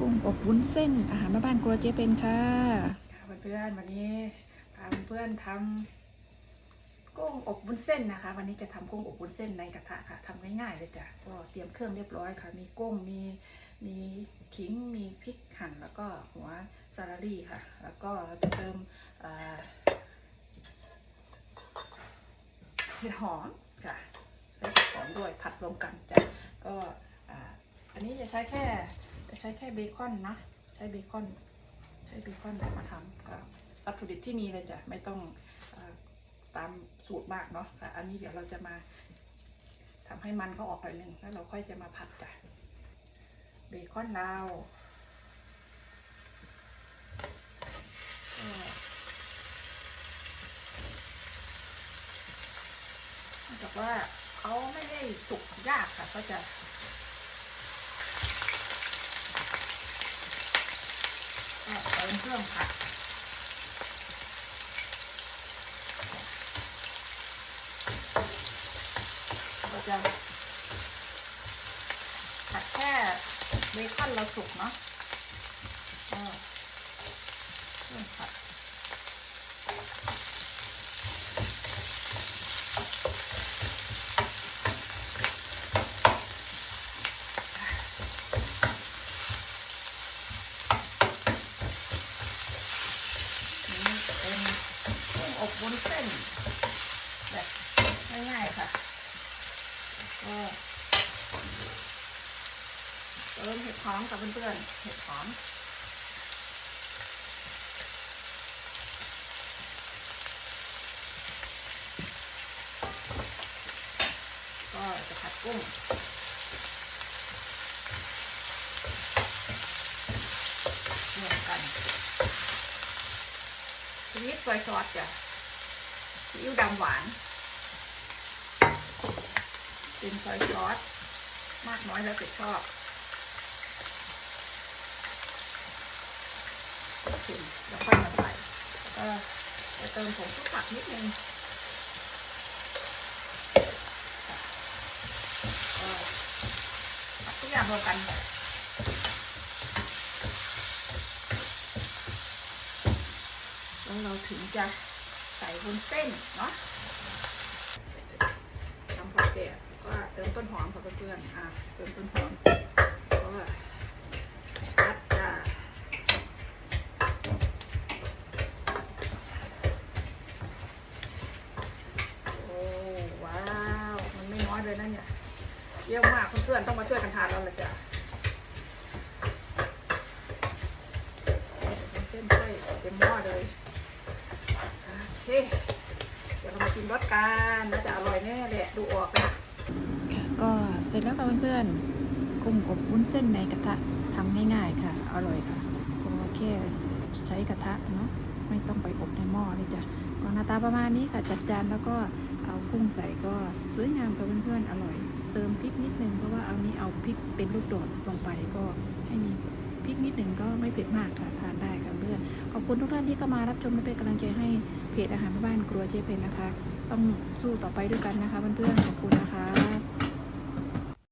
กุ้งอบวุ้นเส้นอาหารแม่บ้านครัวเจ๊เป็นค่ะค่ะเพื่อนๆวันนี้พาเพื่อนทำกุ้งอบวุ้นเส้นนะคะ วันนี้จะทำกุ้งอบวุ้นเส้นในกระทะค่ะทำง่ายๆเลยจ้ะก็เตรียมเครื่องเรียบร้อยค่ะ มีกุ้งมีมีขิงมีพริกหั่นแล้วก็หัวซาลารี่ค่ะ แล้วก็เราจะเติมเห็ดหอมค่ะใส่เห็ดหอมด้วยผัดรวมกันจ้ะก็อันนี้จะใช้แค่ ใช้แค่เบคอนนะ ใช้เบคอน ใช้เบคอนมาทำกับวัตถุดิบที่มีเลยจ้ะ ไม่ต้องเออตามสูตรมากเนาะค่ะ อันนี้เดี๋ยวเราจะมาทำให้มันเขาออกหน่อยหนึ่งแล้วเราค่อยจะมาผัดจ้ะ เบคอนเราก็เนื่องจากว่าเขาไม่ได้สุกยากค่ะ ก็จะ ก็เติ มเครื่องผัดเราจะผัดแค่เบคอนเราสุกเนาะก็เครื่องผัดนี่เป็นกุ้งอบ วุ้นเส้นแบบง่ายๆค่ะก็เติมเห็ดหอมกับเพื่อนๆ เห็ดหอมก็จะผัดกุ้งรวมกันชีวิตซอยซอสจ้ะ ซีอิ๊วดำหวานเป็นซอยซอสมากน้อยแล้วแต่ชอบถึงแล้วค่อยมาใส่ แล้วก็จะเติมผงชูผักนิดนึงทุกอย่างรวมกันแล้วเราถึงจะ ใส่บนเส้นเนาะทำผัดเดียก็เติมต้นหอมค่ะเพื่อนๆอะเติมต้นหอมก็พัดจ้าโอ้ว้าว มันไม่น้อยเลยนะเนี่ยเยอะมากเพื่อนๆต้องมาช่วยกันทานแล้วละจ้ะเป็นเส้นไส้เต็มหม้อเลยโอ เคเดี๋ยวเรามาชิมรสกันน่าจะอร่อยแน่แหละดูออกนะค่ะก็เสร็จแล้วค่ะเพื่อนๆกุ้งอบวุ้นเส้นในกระทะทำง่ายๆค่ะ อร่อยค่ะ ก็แค่ใช้กระทะเนาะไม่ต้องไปอบในหม้อเลยจ้ะก็หน้าตาประมาณนี้ค่ะจัดจานแล้วก็เอากุ้งใส่ก็สวยงามค่ะเพื่อนๆอร่อย เติมพริกนิดนึงเพราะว่าเอานี้เอาพริกเป็นลูกโดดลงไปก็ให้มีพริกนิดนึงก็ไม่เผ็ดมากค่ะทานได้ค่ะเพื่อนขอบคุณทุกท่านที่เข้ามารับชมและเป็นกำลังใจให้ จอาหารแม่บ้านครัวเจเพนนะคะ ต้องสู้ต่อไปด้วยกันนะคะเพื่อนๆขอบคุณนะคะ